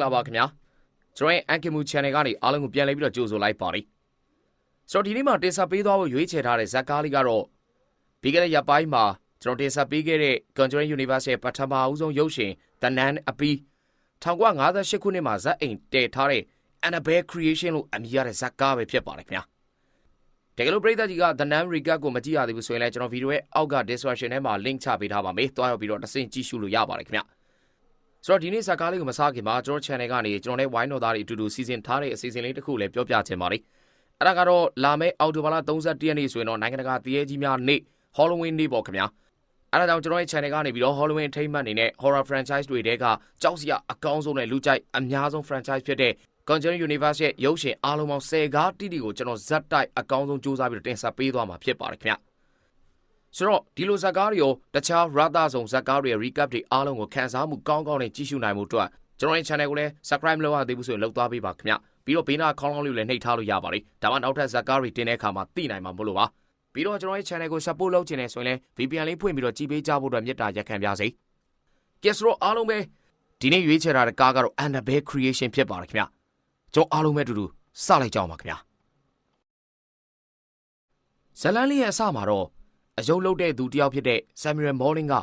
္ဂလာပါခင်ဗျာကျွန်တော်ရဲ့ Ankimu Channel ကနေအားလုံးကိုပြန်လည်ပြီးတော့ကြိုဆိုလိုက်ပါတယ်ဆိုတော့ဒီနေ့မှာတင်ဆက်ပေးသွားဖို့ရွေးချယ်ထားတဲ့ဇာတ်ကားလေးကတော့ပြီးခဲ့တဲ့ရက်ပိုင်းမှာကျွန်တော်တင်ဆက်ပေးခဲ့တဲ့ Conjuring Universe ရဲ့ပထမအဦးဆုံးရုပ်ရှင် The Nun အပီး1958ခုနှစ်မှာဇက်အိမ်တည်ထားတဲ့ Annabelle Creation လို့အမည်ရတဲ့ဇာတ်ကားပဲဖြစ်ပါတယ်ခင်ဗျာတကယ်လို့ပရိသတ်ကြီးက The Nun Recap ကိုမကြည့်ရသေးဘူးဆိုရင်လည်းကျွန်တော်ဗီဒီယိုရဲ့အောက်က description ထဲမှာ link ချပေးထားပါမယ်တွားရောက်ပြီးတော့တစ်ဆင့်ကြည့်ရှုလို့ရပါတယ်ခင်ဗျာ ဆိုတော့ဒီနေ့ဇာတ်ကားလေးကိုမစားခင်မှာကျွန်တော် channel ကနေကျွန်တော်နဲ့ဝိုင်းတော်သားတွေအတူတူစီစဉ်ထားတဲ့အစီအစဉ်လေးတစ်ခုလည်းပြောပြချင်ပါတယ်အဲ့ဒါကတော့လာမယ့်အောက်တိုဘာလ31ရက်နေ့ဆိုရင်တော့နိုင်ငံတကာတရေကြီးများနေ့ Halloween နေ့ပေါ့ခင်ဗျာအဲ့ဒါကြောင့်ကျွန်တော်ရဲ့ channel ကနေပြီးတော့ Halloween ထိမ့်မှတ်အနေနဲ့ horror franchise တွေတဲကကြောက်စရာအကောင်းဆုံးနဲ့လူကြိုက်အများဆုံး franchise ဖြစ်တဲ့ Conjuring Universe ရဲ့ရုပ်ရှင်အားလုံးပေါင်း10ကားတိတိကိုကျွန်တော်ဇက်တိုက်အကောင်းဆုံးစူးစမ်းပြီးတော့တင်ဆက်ပေးသွားမှာဖြစ်ပါတယ်ခင်ဗျ ဆိုတော့ဒီလိုဇက်ကားတွေရောတခြား rather ဆောင်ဇက်ကားတွေရဲ့ recap တွေအားလုံးကိုခန်းစားမှုကောင်းကောင်းနဲ့ကြည့်ရှုနိုင်မှုအတွက်ကျွန်တော်ရဲ့ channel ကိုလည်း subscribe လုပ်ရသေးဘူးဆိုရင်လုပ်သွားပေးပါခင်ဗျပြီးတော့ဘေးနာခေါင်းလောင်းလေးကိုလည်းနှိပ်ထားလို့ရပါတယ်ဒါမှနောက်ထပ်ဇက်ကားတွေတင်တဲ့အခါမှာသိနိုင်မှာမလို့ပါပြီးတော့ကျွန်တော်ရဲ့ channel ကို support လုပ်ချင်တယ်ဆိုရင်လည်း VPN လေးဖွင့်ပြီးတော့ကြည်ပေးကြဖို့အတွက်မေတ္တာရက်ခံပါစေကဲဆိုတော့အားလုံးပဲဒီနေ့ရွေးချယ်ထားတဲ့ကားကတော့ Annabelle Creation ဖြစ်ပါတယ်ခင်ဗျကျွန်တော်အားလုံးပဲအတူတူစလိုက်ကြအောင်ပါခင်ဗျဇလန်လေးရဲ့အစမှာတော့ အယုတ်လုတ်တဲ့သူတယောက်ဖြစ်တဲ့ Samuel Morning က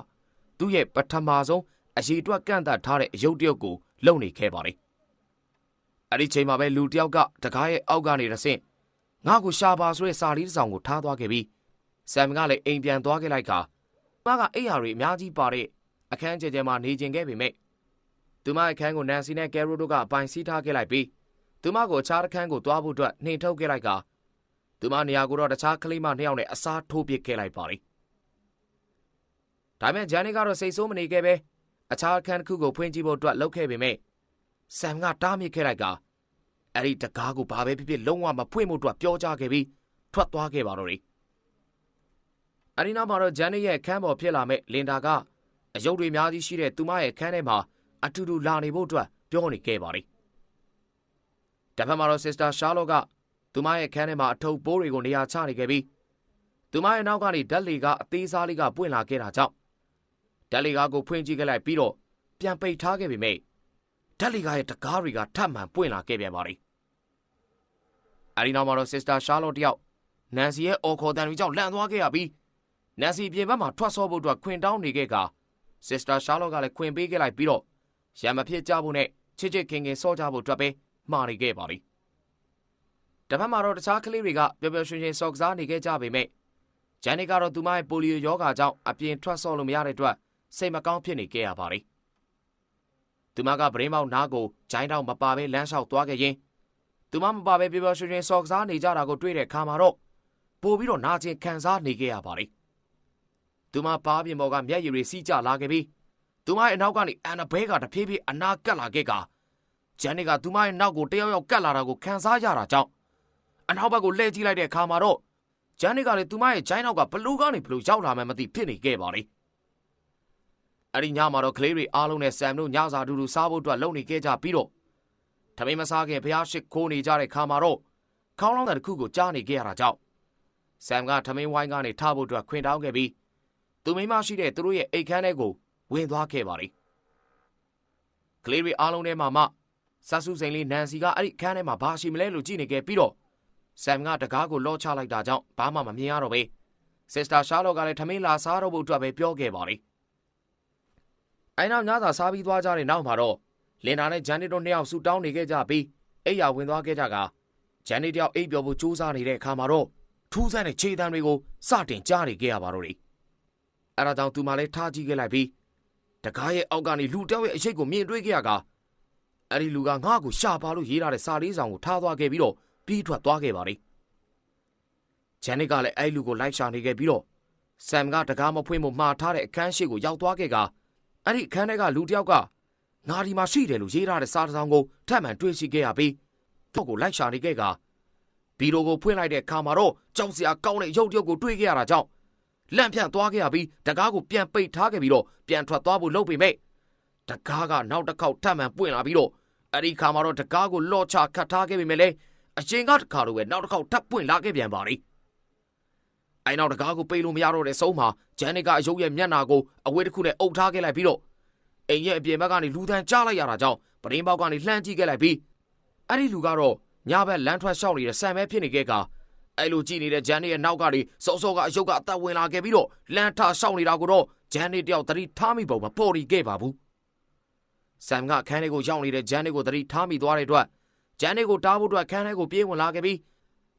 သူ့ရဲ့ပထမဆုံးအရေးအတွက်ကန့်သတ်ထားတဲ့အယုတ်တယောက်ကိုလုံနေခဲ့ပါတယ်အဲ့ဒီချိန်မှာပဲလူတယောက်ကတကားရဲ့အောက်ကနေတဆင့်ငါ့ကိုရှာပါဆိုတဲ့စာလေးတစ်စောင်ကိုထားသွားခဲ့ပြီးဆမ်ကလည်းအိမ်ပြန်သွားခဲ့လိုက်ခါမကအိယာတွေအများကြီးပါတဲ့အခန်းကျကျမှာနေကျင်ခဲ့ပေမဲ့သူမအခန်းကိုနန်စီနဲ့ကယ်ရိုတို့ကအပိုင်စီးထားခဲ့လိုက်ပြီးသူမကိုအခြားတစ်ခန်းကိုသွားဖို့အတွက်နှင်ထုတ်ခဲ့လိုက်က သူမနေရာကိုတော့တခြားကလေးမနှစ်ယောက်နဲ့အစားထိုးပစ်ခဲ့လိုက်ပါလိဒါပေမဲ့ဂျန်နီကတော့စိတ်ဆိုးမနေခဲ့ပဲအခြားအခန်းတစ်ခုကိုဖွင့်ကြည့်ဖို့အတွက်လှုပ်ခဲ့ပေမဲ့ဆမ်ကတားမြစ်ခဲ့လိုက်ကအဲ့ဒီတကားကိုဘာပဲဖြစ်ဖြစ်လုံးဝမဖွင့်ဖို့အတွက်ပြောကြားခဲ့ပြီးထွက်သွားခဲ့ပါတော့တယ်အရီနာမှာတော့ဂျန်နီရဲ့အခန်းပေါ်ဖြစ်လာမဲ့လင်ဒါကအယုတ်တွေအများကြီးရှိတဲ့သူမရဲ့အခန်းထဲမှာအတူတူလာနေဖို့အတွက်ပြောနေခဲ့ပါတယ်။တဖက်မှာတော့ Sister Charlotte က သူမရဲ့ခန်းထဲမှာအထုပ်ပိုးတွေကိုနေရာချနေခဲ့ပြီးသူမရဲ့နောက်ကနေဓာတ်လီကအသေးစားလေးကပွင့်လာခဲ့တာကြောင့်ဓာတ်လီကားကိုဖွင့်ကြည့်ခဲ့လိုက်ပြီးတော့ပြန်ပိတ်ထားခဲ့ပေမဲ့ဓာတ်လီကားရဲ့တကားတွေကထပ်မံပွင့်လာခဲ့ပြန်ပါလိမ့်။အဲဒီနောက်မှာတော့ Sister Charlotte တယောက်နန်စီရဲ့အော်ခေါ်တန်တွေကြောင့်လန့်သွားခဲ့ရပြီးနန်စီပြင်ဘက်မှာထွက်ဆော့ဖို့အတွက်ခွင်တောင်းနေခဲ့က Sister Charlotte ကလည်းခွင်ပေးခဲ့လိုက်ပြီးတော့ရံမဖြစ်ကြဖို့နဲ့ချစ်ချစ်ခင်ခင်စောကြဖို့အတွက်ပဲမှားနေခဲ့ပါလိ မ့်။တပတ်မှာတော့တခြားကလေးတွေကပျော်ပျော်ရွှင်ရွှင်စော်ကစားနေခဲ့ကြပေမဲ့ဂျန်နီကတော့သူမရဲ့ပိုလီယိုရောဂါကြောင့်အပြင်ထွက်ဆော့လို့မရတဲ့အတွက်စိတ်မကောင်းဖြစ်နေခဲ့ရပါလိမ့်။သူမကဗရင်းမောက်နားကိုဂျိုင်းတောင်မပါဘဲလမ်းလျှောက်သွားခဲ့ရင်သူမမပါဘဲပျော်ပျော်ရွှင်ရွှင်စော်ကစားနေကြတာကိုတွေ့တဲ့အခါမှာတော့ပိုပြီးတော့နာကျင်ခံစားနေခဲ့ရပါလိမ့်။သူမပါပြင်ပေါ်ကမျက်ရည်တွေစီးကျလာခဲ့ပြီးသူမရဲ့အနောက်ကနေအန်နာဘဲကတဖြည်းဖြည်းအနာကပ်လာခဲ့ကဂျန်နီကသူမရဲ့နောက်ကိုတယောက်ယောက်ကပ်လာတာကိုခံစားရတာကြောင့် အနောက်ဘက်ကိုလှည့်ကြည့်လိုက်တဲ့အခါမှာတော့ဂျန်နီကလည်းသူမရဲ့ဂျိုင်းနောက်ကဘလူးကနေဘလူးရောက်လာမှမသိဖြစ်နေခဲ့ပါလေအဲ့ဒီညမှာတော့ကလေးတွေအားလုံးနဲ့ဆမ်တို့ညစာတူတူစားဖို့အတွက်လုပ်နေခဲ့ကြပြီးတော့ထမင်းမစားခင်ဖျားရှိခိုးနေကြတဲ့ခါမှာတော့ခေါင်းလောင်းတဲ့တစ်ခုကိုကြားနေခဲ့ရတာကြောင့်ဆမ်ကထမင်းဝိုင်းကနေထားဖို့အတွက်ခွင်တောင်းခဲ့ပြီးသူမိမရှိတဲ့သူတို့ရဲ့အိတ်ခမ်းထဲကိုဝင်သွားခဲ့ပါလေကလေးတွေအားလုံးထဲမှာမှဆဆူစိန်လေးနန်စီကအဲ့ဒီခန်းထဲမှာဘာရှိမလဲလို့ကြည့်နေခဲ့ပြီးတော့ ဆမ်ကတကားကိုလော့ချလိုက်တာကြောင့်ဘာမှမမြင်ရတော့ပဲစစ္စတာရှာလော့ကလည်းထမင်းလာစားတော့ဖို့အတွက်ပဲပြောခဲ့ပါလေအဲနောက်ညသာစားပြီးသွားကြတဲ့နောက်မှာတော့လင်နာနဲ့ဂျန်နီတို့နှစ်ယောက်ဆူတောင်းနေခဲ့ကြပြီးအိယာဝင်သွားခဲ့ကြကဂျန်နီတယောက်အိပ်ပျော်ဖို့ကြိုးစားနေတဲ့အခါမှာတော့ထူးဆန်းတဲ့ခြေတံတွေကိုစတင်ကြားနေခဲ့ရပါတော့တယ်အဲဒါကြောင့်သူမလည်းထားကြည့်ခဲ့လိုက်ပြီးတကားရဲ့အောက်ကနေလူတောက်ရဲ့အရှိတ်ကိုမြင်တွေ့ခဲ့ရကအဲ့ဒီလူကငါ့ကိုရှာပါလို့ရေးထားတဲ့စာလေးဆောင်ကိုထားသွားခဲ့ပြီးတော့ ပြီးထွက်သွားခဲ့ပါလေဂျန်နစ်ကလည်းအဲ့လူကိုလိုက်ရှာနေခဲ့ပြီးတော့ဆမ်ကတကားမဖွင့်မမှားထားတဲ့အခန်းရှိကိုရောက်သွားခဲ့ကအဲ့ဒီအခန်းထဲကလူတယောက်ကငါဒီမှာရှိတယ်လို့ရေးထားတဲ့စာတစ်စောင်ကိုထပ်မံတွေ့ရှိခဲ့ရပြီးတော့ကိုလိုက်ရှာနေခဲ့ကဘီရိုကိုဖွင့်လိုက်တဲ့အခါမှာတော့ကြောက်စရာကောင်းတဲ့ရုပ်တရက်ကိုတွေ့ခဲ့ရတာကြောင့်လန့်ဖြန့်သွားခဲ့ရပြီးတကားကိုပြန်ပိတ်ထားခဲ့ပြီးတော့ပြန်ထွက်သွားဖို့လုပ်ပေမဲ့တကားကနောက်တစ်ခေါက်ထပ်မံပွင့်လာပြီးတော့အဲ့ဒီခါမှာတော့တကားကိုလော့ချခတ်ထားခဲ့ပေမဲ့လည်း အရှင်ကတခါလိုပဲနောက်တစ်ခေါက်ထပ်ပွင့်လာခဲ့ပြန်ပါလိအဲနောက်တကားကိုပိတ်လို့မရတော့တဲ့ဆုံးမှာဂျန်နစ်ကအယုတ်ရဲ့မျက်နာကိုအဝေးတစ်ခုနဲ့အုပ်ထားခဲ့လိုက်ပြီးတော့အိမ်ရဲ့အပြင်ဘက်ကနေလူသံကြားလိုက်ရတာကြောင့်ပရင်းပေါက်ကနေလှမ်းကြည့်ခဲ့လိုက်ပြီးအဲ့ဒီလူကတော့ညဘက်လမ်းထွက်လျှောက်နေတဲ့ဆန်ပဲဖြစ်နေခဲ့ကအဲ့လိုကြည့်နေတဲ့ဂျန်နီရဲ့နောက်ကနေစောစောကအယုတ်ကအသက်ဝင်လာခဲ့ပြီးတော့လမ်းထလျှောက်နေတာကိုတော့ဂျန်နီတယောက်သတိထားမိပုံမပေါ်ရီခဲ့ပါဘူးဆမ်ကအခန်းထဲကိုရောက်နေတဲ့ဂျန်နီကိုသတိထားမိသွားတဲ့အတွက် ဂျန်နီကိုတားဖို့အတွက်အခန်းထဲကိုပြေးဝင်လာခဲ့ပြီး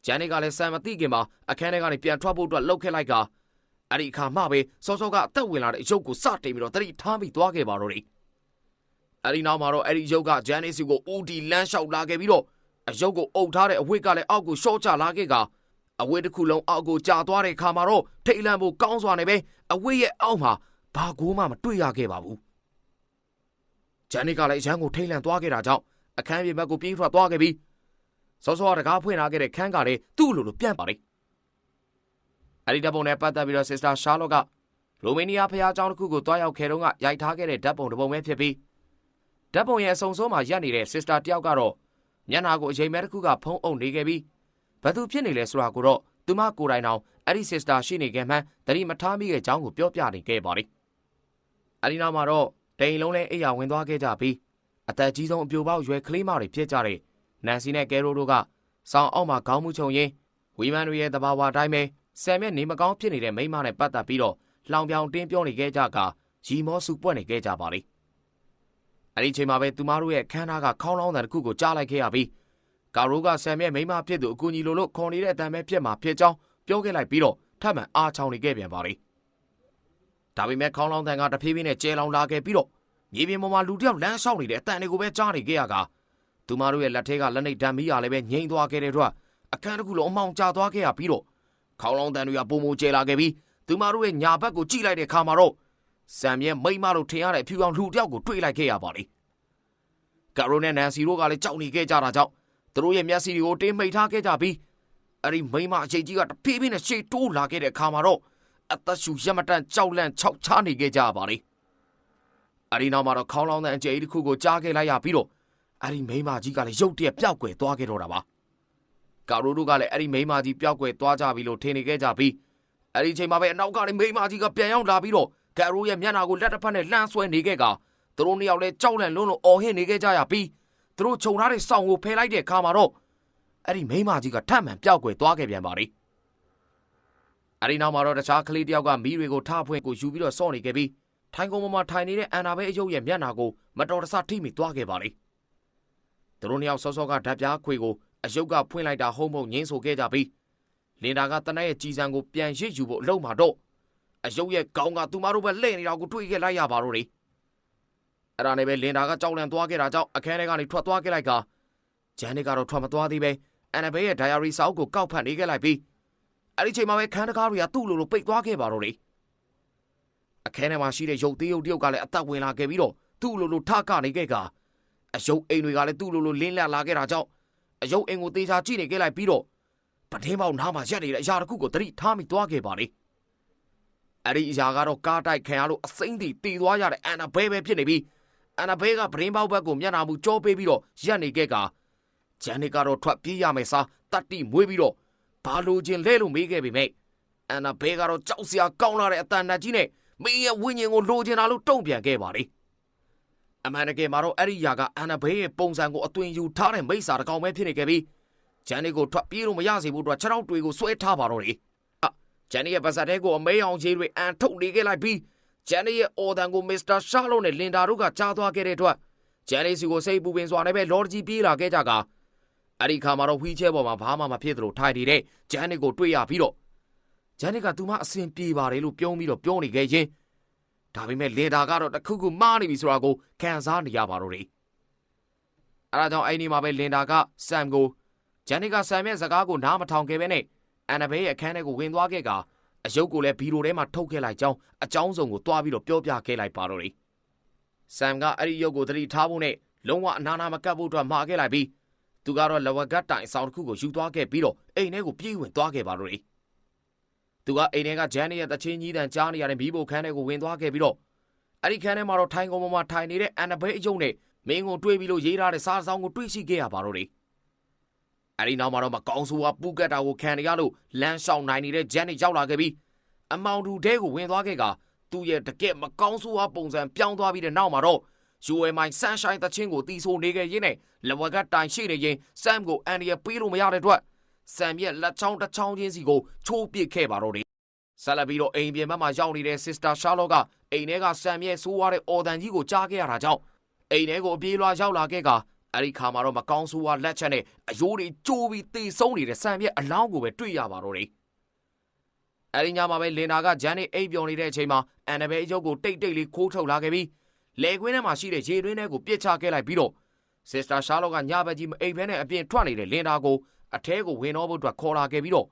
ဂျန်နီကလည်းဆမ်မသိခင်မှာအခန်းထဲကနေပြန်ထွက်ဖို့အတွက်လှုပ်ခဲ့လိုက်ကအဲ့ဒီအခါမှပဲစောစောကအသက်ဝင်လာတဲ့အယုတ်ကိုစတင်ပြီးတော့သတိထားမိသွားခဲ့ပါတော့တယ်အဲ့ဒီနောက်မှာတော့အဲ့ဒီယုတ်ကဂျန်နီစီကိုဦးတီလမ်းလျှောက်လာခဲ့ပြီးတော့အယုတ်ကိုအုပ်ထားတဲ့အဝတ်ကလည်းအောက်ကိုရှော့ချလာခဲ့ကအဝတ်တစ်ခုလုံးအောက်ကိုကျသွားတဲ့ခါမှာတော့ထိတ်လန့်ဖို့ကောင်းစွာနေပဲအဝတ်ရဲ့အောက်မှာဘာကိုမှမတွေ့ရခဲ့ပါဘူးဂျန်နီကလည်းရန်ကိုထိတ်လန့်သွားခဲ့တာကြောင့် အခန်းပြင်ဘက်ကိုပြေးထွက်သွားခဲ့ပြီးစောစောတကားဖွင့်လာခဲ့တဲ့ခန်းကလည်းသူ့လိုလိုပြန်ပါလေအဲ့ဒီဓာတ်ပုံနဲ့ပတ်သက်ပြီးတော့ Sister Charlotte ကရိုမေးနီးယားဖျားเจ้าတစ်ခုကိုတွားရောက်ခဲ့တော့ကရိုက်ထားခဲ့တဲ့ဓာတ်ပုံတစ်ပုံပဲဖြစ်ပြီးဓာတ်ပုံရဲ့အစုံဆုံးမှာရက်နေတဲ့ Sister တယောက်ကတော့မျက်နှာကိုအချိန်မဲတစ်ခုကဖုံးအုပ်နေခဲ့ပြီးဘသူဖြစ်နေလဲဆိုတာကိုတော့သူမကိုယ်တိုင်အောင်အဲ့ဒီ Sister ရှိနေခဲ့မှန်းတတိမထားမိတဲ့အကြောင်းကိုပြောပြနေခဲ့ပါလေအဲ့ဒီနောက်မှာတော့တိန်လုံးလဲအိယာဝင်သွားခဲ့ကြပြီး အသက်ကြီးဆုံးအပြိုပေါက်ရွယ်ကလေးမတွေဖြစ်ကြတဲ့နန်စီနဲ့ကယ်ရိုတို့ကစောင်းအောက်မှာခေါင်းမှုချုံရင်းဝီမန်တွေရဲ့တဘာဝအတိုင်းပဲဆယ်မြက်နေမကောင်းဖြစ်နေတဲ့မိန်းမနဲ့ပတ်သက်ပြီးတော့လှောင်ပြောင်တင်းပြောနေခဲ့ကြကရီမောစုပွက်နေခဲ့ကြပါလေအဲ့ဒီချိန်မှာပဲသူမတို့ရဲ့ခန်းသားကခေါင်းလောင်းတဲ့တစ်ခုကိုကြားလိုက်ခဲ့ရပြီးကာရိုကဆယ်မြက်မိန်းမဖြစ်သူအကူကြီးလိုလို့ခေါ်နေတဲ့အတန်ပဲဖြစ်မှာဖြစ်ကြောင်းပြောခဲ့လိုက်ပြီးတော့ထပ်မံအားချောင်းနေခဲ့ပြန်ပါလေဒါပေမဲ့ခေါင်းလောင်းတန်ကတဖြည်းဖြည်းနဲ့ကျဲလောင်လာခဲ့ပြီးတော့ မြေပြင်ပေါ်မှာလူတစ်ယောက်လမ်းလျှောက်နေတဲ့အတန်တွေကိုပဲကြားနေခဲ့ရကသူမတို့ရဲ့လက်ထဲကလက်နှိပ်ဓာတ်မီးရလည်းပဲငြိမ်သွားခဲ့တဲ့အတွက်အခန်းတစ်ခုလုံးအမောင်ကျသွားခဲ့ရပြီးတော့ခေါင်းလောင်းတန်တွေကပုံမကျဲလာခဲ့ပြီးသူမတို့ရဲ့ညာဘက်ကိုကြည့်လိုက်တဲ့အခါမှာတော့စံမြဲမိမတို့ထင်ရတဲ့အဖြူအောင်လူတစ်ယောက်ကိုတွေ့လိုက်ခဲ့ရပါလေကာရိုနဲ့နန်စီတို့ကလည်းကြောက်နေခဲ့ကြတာကြောင့်သူတို့ရဲ့မျက်စိတွေကိုတင်းမိတ်ထားခဲ့ကြပြီးအဲ့ဒီမိမအချိန်ကြီးကတဖြည်းဖြည်းနဲ့ရှေ့တိုးလာခဲ့တဲ့အခါမှာတော့အသက်ရှူရမတန်ကြောက်လန့်ခြောက်ချားနေခဲ့ကြပါလေ အဲ့ဒီနောက်မှာတော့ခေါင်းလောင်းတဲ့အကျယ်ကြီးတစ်ခုကိုကြားခဲ့လိုက်ရပြီးတော့အဲ့ဒီမိမကြီးကလည်းရုတ်တရက်ပျောက်ကွယ်သွားခဲ့တော့တာပါကာရိုတို့ကလည်းအဲ့ဒီမိမကြီးပျောက်ကွယ်သွားကြပြီလို့ထင်နေခဲ့ကြပြီးအဲ့ဒီချိန်မှာပဲအနောက်ကနေမိမကြီးကပြန်ရောက်လာပြီးတော့ကာရိုရဲ့မျက်နှာကိုလက်တစ်ဖက်နဲ့လှမ်းဆွဲနေခဲ့ကသူတို့နှစ်ယောက်လည်းကြောက်လန့်လုံးလုံးအော်ဟစ်နေခဲ့ကြရပြီးသူတို့ခြုံထားတဲ့စောင်ကိုဖယ်လိုက်တဲ့အခါမှာတော့အဲ့ဒီမိမကြီးကထပ်မံပျောက်ကွယ်သွားခဲ့ပြန်ပါလေအဲ့ဒီနောက်မှာတော့တခြားကလေးတယောက်ကမီးတွေကိုထဖွင့်ကိုယူပြီးတော့စော့နေခဲ့ပြီး ထိုင်ကုန်ပေါ်မှာထိုင်နေတဲ့အန်နာဘဲအယုတ်ရဲ့မျက်နှာကိုမတော်တဆထိမိသွားခဲ့ပါလေသူတို့နှစ်ယောက်စောစောကဓာတ်ပြားခွေကိုအယုတ်ကဖွင့်လိုက်တာဟုံးမှုန်ငင်းဆိုခဲ့ကြပြီးလင်တာကတနက်ရဲ့ကြီးစံကိုပြန်ရစ်ယူဖို့အလုံးမှာတော့အယုတ်ရဲ့ခေါင်းကသူမတို့ပဲလှည့်နေတာကိုတွေ့ခဲ့လိုက်ရပါတော့တယ်အဲ့ဒါနဲ့ပဲလင်တာကကြောက်လန့်သွားခဲ့တာကြောင့်အခန်းထဲကနေထွက်သွားခဲ့လိုက်ကဂျန်နီကတော့ထွက်မသွားသေးပဲအန်နဘဲရဲ့ diary စာအုပ်ကိုကောက်ဖတ်နေခဲ့လိုက်ပြီးအဲ့ဒီချိန်မှာပဲခန်းတကားတွေကသူ့လိုလိုပိတ်သွားခဲ့ပါတော့တယ်အ ခန်းထဲမှာရှိတဲ့ရုပ်သေးရုပ်တယောက်ကလည်းအသက်ဝင်လာခဲ့ပြီးတော့သူ့လိုလိုထကနေခဲ့ကအယုတ်အိမ်တွေကလည်းသူ့လိုလိုလင်းလက်လာခဲ့တာကြောင့်အယုတ်အိမ်ကိုတေချာကြည့်နေခဲ့လိုက်ပြီးတော့ပတင်းပေါက်နားမှာရက်နေတဲ့အရာတစ်ခုကိုသတိထားမိသွားခဲ့ပါလေအဲ့ဒီအရာကတော့ကားတိုက်ခံရလို့အစိမ့်တီတီသွားရတဲ့အန်နာဘဲပဲဖြစ်နေပြီးအန်နာဘဲကပတင်းပေါက်ဘက်ကိုမျက်နှာမူကြောပေးပြီးတော့ရက်နေခဲ့ကဂျန်နီကတော့ထွက်ပြေးရမယ်စားတတ်တိမွေးပြီးတော့ဘာလို့ချင်းလဲလို့မေးခဲ့ပေမဲ့အန်နာဘဲကတော့ကြောက်စရာကောင်းလာတဲ့အတန်နတ်ကြီးနဲ့ မင်းရဲ့ဝိညာဉ်ကိုလိုချင်တာလို့တုံ့ပြန်ခဲ့ပါလေအမှန်တကယ်မှာတော့အဲ့ဒီຢာကအန်နာဘေးရဲ့ပုံစံကိုအသွင်ယူထားတဲ့မိစ္ဆာတကောင်ပဲဖြစ်နေခဲ့ပြီးဂျန်နီကိုထွက်ပြေးလို့မရစေဖို့အတွက်ခြေထောက်တွေကိုဆွဲထားပါတော့တယ်ဂျန်နီရဲ့ပါစတဲ့ကိုအမေးအောင်ကြီးတွေအန်ထုတ်နေခဲ့လိုက်ပြီးဂျန်နီရဲ့အော်ဒန်ကိုမစ္စတာရှာလော့နဲ့လင်ဒါတို့ကကြားသွားခဲ့တဲ့အတွက်ဂျန်နီစီကိုစိတ်ပူပင်စွာနဲ့ပဲလော်ဂျီပြေးလာခဲ့ကြကအဲ့ဒီခါမှာတော့ဝီချဲပေါ်မှာဘာမှမဖြစ်သလိုထိုင်နေတဲ့ဂျန်နီကိုတွေ့ရပြီးတော့ ဂျန်နီကသူမအစင်ပြေပါတယ်လို့ပြောပြီးတော့ပြောနေခဲ့ရင်ဒါပေမဲ့လေဒါကတော့တခုခုမှားနေပြီဆိုတာကိုခံစားနေရပါတော့တယ်အဲဒါကြောင့်အဲ့ဒီမှာပဲလင်ဒါကဆမ်ကိုဂျန်နီကဆမ်ရဲ့စကားကိုနားမထောင်ခဲ့ပဲနဲ့အန်နဘဲရဲ့အခန်းထဲကိုဝင်သွားခဲ့ကအယုတ်ကိုလည်းဘီရိုထဲမှာထုတ်ခဲ့လိုက်ကြောင်းအကြောင်းစုံကိုတွားပြီးတော့ပြောပြခဲ့လိုက်ပါတော့တယ်ဆမ်ကအဲ့ဒီရုပ်ကိုသတိထားဖို့နဲ့လုံးဝအနာနာမကပ်ဖို့အတွက်မှာခဲ့လိုက်ပြီးသူကတော့လဝကတ်တိုင်အဆောင်တစ်ခုကိုယူသွားခဲ့ပြီးတော့အိမ်ထဲကိုပြေးဝင်သွားခဲ့ပါတော့တယ် သူကအိမ်ထဲကဂျန်နီရဲ့တချင်းကြီးတန်ကြားနေရတဲ့မီးဘိုခန်းထဲကိုဝင်သွားခဲ့ပြီးတော့အဲ့ဒီခန်းထဲမှာတော့ထိုင်ကုန်ပေါ်မှာထိုင်နေတဲ့အန်နဘဲအယုံနဲ့မင်းကိုတွေးပြီးလို့ရေးထားတဲ့စားဆောင်ကိုတွေးရှိခဲ့ရပါတော့တယ်အဲ့ဒီနောက်မှာတော့မကောင်းဆိုးကပူကတ်တာကိုခံရလို့လမ်းလျှောက်နိုင်နေတဲ့ဂျန်နီရောက်လာခဲ့ပြီးအမောင်တူတဲကိုဝင်သွားခဲ့ကသူ့ရဲ့တကက်မကောင်းဆိုးဝါပုံစံပြောင်းသွားပြီးတဲ့နောက်မှာတော့ယူဝဲမိုင်းဆန်ရှိုင်းတချင်းကိုတီးဆိုနေခဲ့ရင်းနဲ့လဝကတိုင်ရှိနေရင်ဆမ်ကိုအန်ဒီရပေးလို့မရတဲ့အတွက် ဆမ်ရဲ့လက်ချောင်းတစ်ချောင်းချင်းစီကိုချိုးပစ်ခဲ့ပါတော့တယ်ဆက်လက်ပြီးတော့အိမ်ပြင်ဘက်မှာရောက်နေတဲ့ Sister Charlotte ကအိမ်ထဲကဆမ်ရဲ့ဆိုးဝါးတဲ့အော်တန်ကြီးကိုကြားခဲ့ရတာကြောင့်အိမ်ထဲကိုအပြေးလွှာရောက်လာခဲ့ကအဲ့ဒီခါမှာတော့မကောင်းဆိုးဝါးလက်ချက်နဲ့အယိုးတွေကျိုးပြီးတေဆုံးနေတဲ့ဆမ်ရဲ့အလောင်းကိုပဲတွေ့ရပါတော့တယ်အဲ့ဒီညမှာပဲလင်နာကဂျန်နဲ့အိပ်ပျော်နေတဲ့အချိန်မှာအန်နဘဲအယုတ်ကိုတိတ်တိတ်လေးခိုးထုတ်လာခဲ့ပြီးလေခွင်းထဲမှာရှိတဲ့ရေတွင်းထဲကိုပြစ်ချခဲ့လိုက်ပြီးတော့ Sister Charlotte ကညဘက်ကြီးမအိပ်ဘဲနဲ့အပြင်ထွက်နေတဲ့လင်နာကို အထဲကိုဝင်တော့ဖို့အတွက်ခေါ်လာခဲ့ပြီးတော့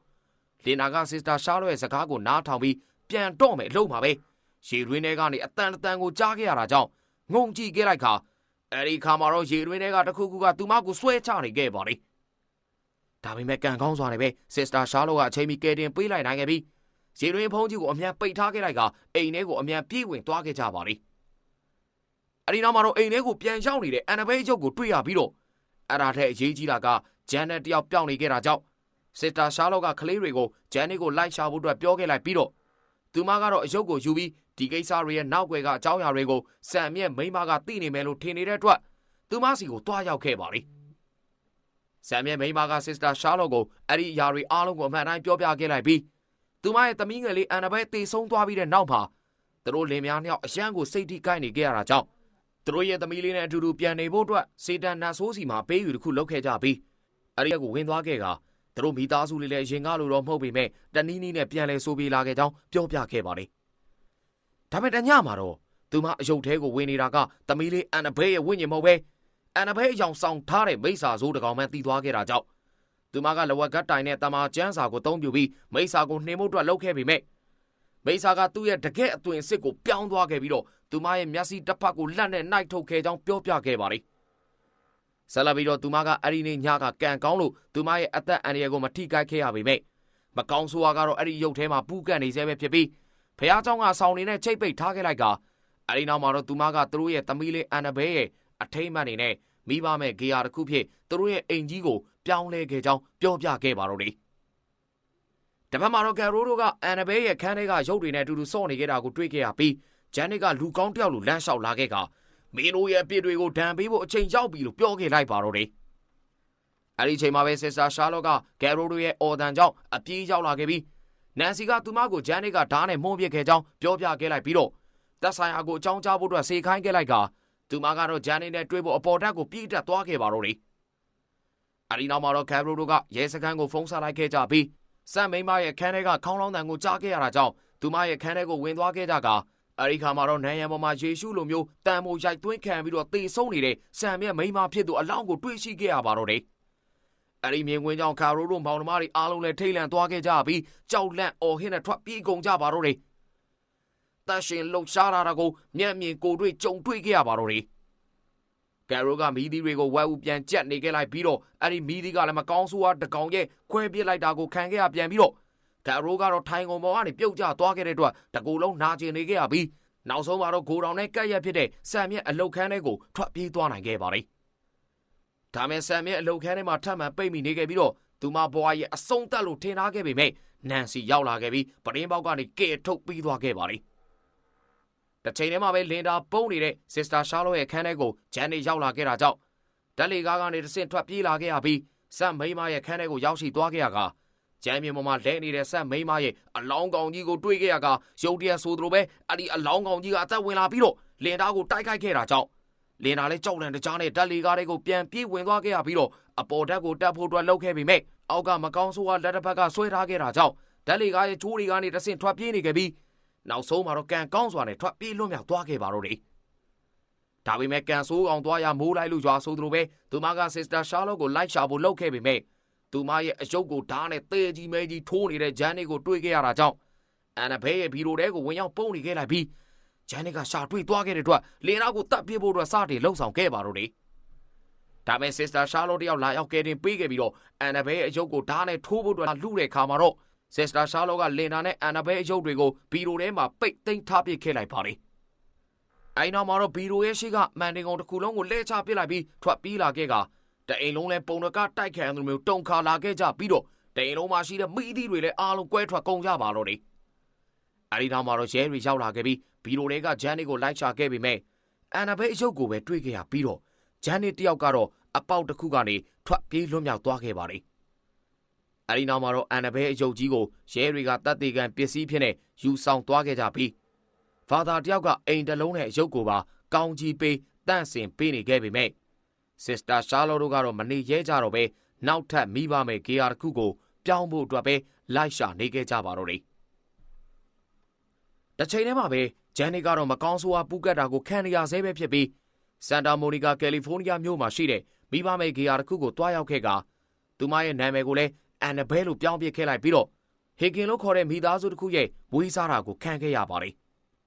လင်နာက Sister Charlotte ရဲ့စကားကိုနားထောင်ပြီးပြန်တော့မယ်အလုပ်မှာပဲရေတွင်းထဲကနေအတန်အတန်ကိုကြားခဲ့ရတာကြောင့်ငုံကြည့်ခဲ့လိုက်ခါအဲ့ဒီခါမှာတော့ရေတွင်းထဲကတခုခုကသူမကိုဆွဲချနေခဲ့ပါလေဒါပေမဲ့ကံကောင်းစွာနဲ့ပဲ Sister Charlotte ကအချိန်မီကယ်တင်ပေးလိုက်နိုင်ခဲ့ပြီးရေတွင်းဖုံးကြီးကိုအမြန်ပိတ်ထားခဲ့လိုက်ကအိမ်ထဲကိုအမြန်ပြေးဝင်သွားခဲ့ကြပါလေအဲ့ဒီနောက်မှာတော့အိမ်ထဲကိုပြန်ရောက်နေတဲ့အန်နဘဲအချုပ်ကိုတွေ့ရပြီးတော့အဲ့ဒါထက်အရေးကြီးတာက ဂျန်နဲ့တယောက်ပြောင်းနေခဲ့တာကြောင့်စစ်တာရှားလော့ကကလေးတွေကိုဂျန်နီကိုလိုက်ရှာဖို့အတွက်ပြောခဲ့လိုက်ပြီးတော့သူမကတော့အယုတ်ကိုယူပြီးဒီကိစ္စတွေရဲ့နောက်ွယ်ကအကြောင်းအရာတွေကိုစံမြက်မိမကသိနေမယ်လို့ထင်နေတဲ့အတွက်သူမစီကိုတွားရောက်ခဲ့ပါလေစံမြက်မိမကစစ်တာရှားလော့ကိုအဲ့ဒီအရာတွေအားလုံးကိုအမှန်တိုင်းပြောပြခဲ့လိုက်ပြီးသူမရဲ့သမီးငယ်လေးအန်နဘဲတေဆုံးသွားပြီးတဲ့နောက်မှာသူတို့လင်များနှစ်ယောက်အရန်ကိုစိတ်ထိကိုက်နေကြရတာကြောင့်သူတို့ရဲ့သမီးလေးနဲ့အတူတူပြန်နေဖို့အတွက်စေတန်နတ်ဆိုးစီမှာပေးယူတစ်ခုလုပ်ခဲ့ကြပြီး အဲ့ဒီကိုဝင်သွားခဲ့ကသူတို့မိသားစုလေးလည်းရင်ကားလို့တော့မဟုတ်ပေမဲ့တနည်းနည်းနဲ့ပြန်လဲဆိုပေးလာခဲ့ကြောင်းပြောပြခဲ့ပါလေဒါပေမဲ့တညမှာတော့သူမအယုတ်သေးကိုဝင်နေတာကသမီးလေးအန်နဘဲရဲ့ဝိညာဉ်မဟုတ်ပဲအန်နဘဲအယောင်ဆောင်ထားတဲ့မိစ္ဆာဆိုးတကောင်မှတီးသွားခဲ့တာကြောင့်သူမကလဝက်ကတိုင်နဲ့တမာကျန်းစာကိုတုံးပြပြီးမိစ္ဆာကိုနှင်ဖို့အတွက်လှုပ်ခဲ့ပေမဲ့မိစ္ဆာကသူ့ရဲ့တကယ့်အသွင်စစ်ကိုပြောင်းသွားခဲ့ပြီးတော့သူမရဲ့မျက်စိတစ်ဖက်ကိုလက်နဲ့နှိုက်ထုတ်ခဲ့ကြောင်းပြောပြခဲ့ပါလေ ဆလာပြီးတော့သူမကအဲ့ဒီနေ့ညကကံကောင်းလို့သူမရဲ့အသက်အန္တရာယ်ကိုမထိခိုက်ခဲ့ရပေမဲ့မကောင်းဆိုးဝါကတော့အဲ့ဒီရုပ်ထဲမှာပူးကန့်နေဆဲပဲဖြစ်ပြီးဖះเจ้าကဆောင်းနေတဲ့ချိတ်ပိတ်ထားခဲ့လိုက်ကအဲ့ဒီနောက်မှာတော့သူမကသူတို့ရဲ့သမီးလေးအန်နဘဲရဲ့အထိမ့်မှန်နေနဲ့မိဘမဲ့ဂေယာတစ်ခုဖြစ်သူတို့ရဲ့အိမ်ကြီးကိုပြောင်းလဲခဲ့ကြောင်းပြောပြခဲ့ပါတော့တယ်တပတ်မှာတော့ကယ်ရိုတို့ကအန်နဘဲရဲ့ခန်းထဲကရုပ်တွေနဲ့အတူတူစော့နေခဲ့တာကိုတွေ့ခဲ့ရပြီးဂျန်နစ်ကလူကောင်းတယောက်လိုလမ်းလျှောက်လာခဲ့က မင်းတို့ရဲ့အပြစ်တွေကိုဒဏ်ပေးဖို့အချိန်ရောက်ပြီလို့ပြောခဲ့လိုက်ပါတော့တယ်အဲ့ဒီချိန်မှာပဲဆစ်ဆာရှာလော့ကကယ်ရိုတို့ရဲ့အော်ဒန်ကြောင့်အပြေးရောက်လာခဲ့ပြီးနန်စီကသူမကိုဂျန်နစ်ကဓားနဲ့မှုန်းပစ်ခဲ့ကြောင်းပြောပြခဲ့လိုက်ပြီးတော့တက်ဆိုင်ရာကိုအကြောင်းကြားဖို့အတွက်စေခိုင်းခဲ့လိုက်ကသူမကတော့ဂျန်နစ်နဲ့တွေ့ဖို့အပေါ်တက်ကိုပြေးတက်သွားခဲ့ပါတော့တယ်အဲ့ဒီနောက်မှာတော့ကယ်ရိုတို့ကရဲစခန်းကိုဖုန်းဆက်လိုက်ခဲ့ကြပြီးစံမိမရဲ့ခန်းထဲကခေါင်းလောင်းတန်ကိုကြားခဲ့ရတာကြောင့်သူမရဲ့ခန်းထဲကိုဝင်သွားခဲ့ကြက အဲ့ဒီခါမှာတော့နန်းရံပေါ်မှာယေရှုလိုမျိုးတန်မိုးရိုက်သွင်းခံပြီးတော့တေဆုံးနေတဲ့ဆံမြက်မိန်းမဖြစ်သူအလောင်းကိုတွေ့ရှိခဲ့ရပါတော့တယ်။အဲ့ဒီမြင်ကွင်းကြောင့်ကာရိုတို့မောင်နှမတွေအားလုံးလည်းထိတ်လန့်သွားခဲ့ကြပြီးကြောက်လန့်အော်ဟင်းနဲ့ထွက်ပြေးကုန်ကြပါတော့တယ်။တရှင်လှုပ်ရှားလာတာကိုမျက်မြင်ကိုယ်တွေ့ကြုံတွေ့ခဲ့ရပါတော့တယ်။ကယ်ရိုကမီးသီးတွေကိုဝဲဦးပြန်ကြက်နေခဲ့လိုက်ပြီးတော့အဲ့ဒီမီးသီးကလည်းမကောင်းဆိုးအားတကောင်ရဲ့ခွဲပစ်လိုက်တာကိုခံခဲ့ရပြန်ပြီးတော့ ကယ်ရိုကတော့ထိုင်ကုန်ပေါ်ကနေပြုတ်ကျသွားခဲ့တဲ့အတွက်တကူလုံးနာကျင်နေခဲ့ရပြီးနောက်ဆုံးမှာတော့ဂိုတောင်နဲ့ကက်ရက်ဖြစ်တဲ့ဆမ်မြက်အလုတ်ခန်းထဲကိုထွက်ပြေးသွားနိုင်ခဲ့ပါတယ်။ဒါမဲ့ဆမ်မြက်အလုတ်ခန်းထဲမှာထပ်မံပိတ်မိနေခဲ့ပြီးတော့သူမဘွားရဲ့အဆုံးသက်လို့ထင်ထားခဲ့ပေမဲ့နန်စီရောက်လာခဲ့ပြီးပရင်းပေါက်ကနေကဲထုတ်ပြီးသွားခဲ့ပါတယ်။တစ်ချိန်တည်းမှာပဲလင်ဒါပုံနေတဲ့ Sister Charlotte ရဲ့ခန်းထဲကိုဂျန်နေရောက်လာခဲ့တာကြောင့်ဓာတ်လေကားကနေတဆင့်ထွက်ပြေးလာခဲ့ရပြီးစက်မိမရဲ့ခန်းထဲကိုရောက်ရှိသွားခဲ့ရက ကျမ်းမြေပေါ်မှာလဲနေတဲ့ဆက်မိန်းမရဲ့အလောင်းကောင်ကြီးကိုတွေးခဲ့ရကရုတ်တရက်ဆိုသလိုပဲအဲ့ဒီအလောင်းကောင်ကြီးကအသက်ဝင်လာပြီးတော့လင်သားကိုတိုက်ခိုက်ခဲ့တာကြောင့်လင်သားလည်းကြောက်လန့်တကြားနဲ့ဓာတ်လီကားတွေကိုပြန်ပြေးဝင်သွားခဲ့ရပြီးတော့အပေါ်ဓာတ်ကိုတက်ဖို့အတွက်လှုပ်ခဲ့ပေမဲ့အောက်ကမကောင်းဆိုးကလက်တစ်ဖက်ကဆွဲထားခဲ့တာကြောင့်ဓာတ်လီကားရဲ့ချိုးတွေကနေတဆင့်ထွက်ပြေးနေခဲ့ပြီးနောက်ဆုံးမှာတော့ကန်ကောင်းစွာနဲ့ထွက်ပြေးလွတ်မြောက်သွားခဲ့ပါတော့တယ်ဒါပေမဲ့ကန်ဆိုးအောင်သွားရမိုးလိုက်လို့ရွာဆိုသလိုပဲသူမက Sister Charlotte ကိုလိုက်ရှာဖို့လှုပ်ခဲ့ပေမဲ့ သူမရဲ့အယုတ်ကိုဓာတ်နဲ့သေကြီးမဲကြီးထိုးနေတဲ့ဂျန်နီကိုတွေ့ခဲ့ရတာကြောင့်အန်နဘဲရဲ့ဗီရိုတဲကိုဝင်ရောက်ပုံနေခဲ့လိုက်ပြီးဂျန်နီကရှာတွေ့သွားခဲ့တဲ့အတွက်လင်နာကိုတတ်ပြဖို့အတွက်စတင်လှုံ့ဆော်ခဲ့ပါတော့တယ်။ဒါမဲ့ Sister Charlotte တယောက်လာရောက်ကဲတင်ပေးခဲ့ပြီးတော့အန်နဘဲရဲ့အယုတ်ကိုဓာတ်နဲ့ထိုးဖို့အတွက်လှူတဲ့ခါမှာတော့ Sister Charlotte ကလင်နာနဲ့အန်နဘဲအယုတ်တွေကိုဗီရိုထဲမှာပိတ်သိမ်းထားပစ်ခဲ့လိုက်ပါတယ်။အိုင်နောက်မှာတော့ဗီရိုရဲ့ရှိကမန်တင်ကုံတစ်ခုလုံးကိုလဲချပစ်လိုက်ပြီးထွက်ပြေးလာခဲ့က တအိမ်လုံးလဲပုံတကတိုက်ခံသူမျိုးတုံခါလာခဲ့ကြပြီးတော့တအိမ်လုံးမှာရှိတဲ့မိသီးတွေလည်းအားလုံးကွဲထွက်ကုန်ကြပါတော့တယ်အဲဒီနောက်မှာတော့ရဲတွေရောက်လာခဲ့ပြီးဘီလိုတွေကဂျန်နီကိုလိုက်ချခဲ့ပေမဲ့အန်နာဘဲအယုတ်ကိုပဲတွေ့ခဲ့ရပြီးတော့ဂျန်နီတယောက်ကတော့အပေါက်တစ်ခုကနေထွက်ပြေးလွတ်မြောက်သွားခဲ့ပါတယ်။အဲဒီနောက်မှာတော့အန်နာဘဲအယုတ်ကြီးကိုရဲတွေကတတ်သေးကန်ပစ္စည်းဖြစ်နေယူဆောင်သွားခဲ့ကြပြီးဖာသာတယောက်ကအိမ်တစ်လုံးနဲ့အယုတ်ကိုပါကောင်းကြီးပေးတန့်စင်ပေးနေခဲ့ပေမဲ့ စစ်စတာရှာလောတို့ကတော့မနေရဲကြတော့ပဲနောက်ထပ်မိဘမဲ့ဂေယာတစ်ခုကိုပြောင်းဖို့အတွက်ပဲလိုက်ရှာနေခဲ့ကြပါတော့တယ်။တစ်ချိန်တည်းမှာပဲဂျန်နီကတော့မကောင်းဆိုးဝါးပူကတ်တာကိုခံရဆဲပဲဖြစ်ပြီးစန်တာမိုနီကာကယ်လီဖိုးနီးယားမြို့မှာရှိတဲ့မိဘမဲ့ဂေယာတစ်ခုကိုတွားရောက်ခဲ့ကသူမရဲ့နာမည်ကိုလည်းအန်နဘဲလို့ပြောင်းပြခဲ့လိုက်ပြီးတော့ဟေကင်လို့ခေါ်တဲ့မိသားစုတစ်ခုရဲ့မွေးစားတာကိုခံခဲ့ရပါတယ်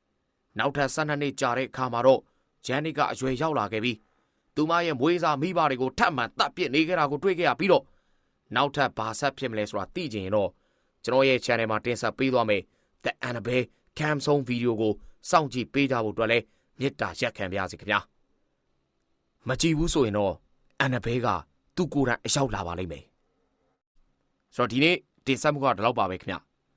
။နောက်ထပ်12နှစ်ကြာတဲ့အခါမှာတော့ဂျန်နီကအရွယ်ရောက်လာခဲ့ပြီး သူမရဲ့မွေးစားမိဘတွေကိုထပ်မံတပ်ပစ်နေခဲ့တာကိုတွေ့ခဲ့ရပြီးတော့နောက်ထပ်ဘာဆက်ဖြစ်မလဲဆိုတာသိချင်ရင်တော့ကျွန်တော်ရဲ့ channel မှာတင်ဆက်ပေးသွားမယ် The Annabelle Cam Song video ကိုစောင့်ကြည့်ပေးကြဖို့အတွက်လည်းမေတ္တာရက်ခံပါရစေခင်ဗျာမကြည့်ဘူးဆိုရင်တော့ Annabelle ကသူ့ကိုယ်တိုင်အရောက်လာပါလိမ့်မယ်ဆိုတော့ဒီနေ့တင်ဆက်မှုကဒီလောက်ပါပဲခင်ဗျ